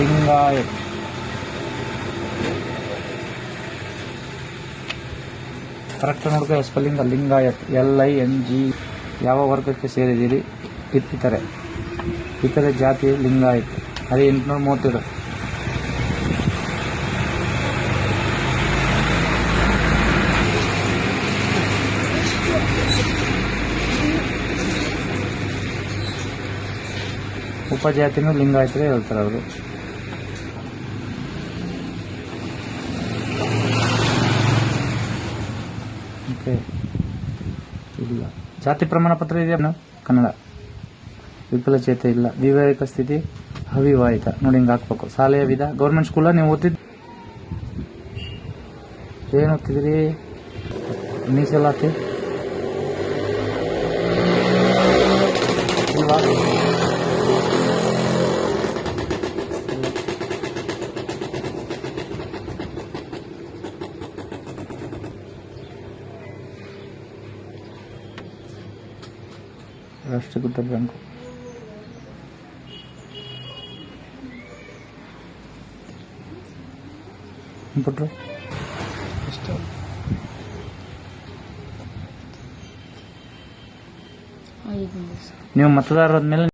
Lingayat correct ನೋಡ್ಕೊ spelling Lingayat L I N G ಯಾವ ವರ್ಗಕ್ಕೆ ಸೇರಿದ್ದೀರಿ? ಇತ್ತಿತರೆ ಇತರೆ ಜಾತಿ ಲಿಂಗಾಯತ್. ಅದೇ ಎಂಟುನೂರ ಮೂವತ್ತೆರಡು ಉಪಜಾತಿನೂ ಲಿಂಗಾಯತರೇ ಹೇಳ್ತಾರೆ ಅವರು. ಓಕೆ. ಇಲ್ಲ. ಜಾತಿ ಪ್ರಮಾಣ ಪತ್ರ ಇದೆಯಾ? ಕನ್ನಡ. ವಿಫಲಚೇತ ಇಲ್ಲ. ವಿವಾಹಿಕ ಸ್ಥಿತಿ ಅವಿವಾಹಿತ. ನೋಡಿ ಹಿಂಗೆ ಹಾಕ್ಬೇಕು. ಶಾಲೆಯ ವಿಧ. ಗೌರ್ಮೆಂಟ್ ಸ್ಕೂಲ ನೀವು ಓದ್ತಿದ್ ಏನು ಓದ್ತಿದ್ರಿ? ಮೀಸಲಾತಿ? ರಾಷ್ಟ್ರೀಕೃತ ಬ್ಯಾಂಕು. ಬಿಟ್ರು ದಿವಸ ನೀವು ಮತದಾರರ ಮೇಲೆ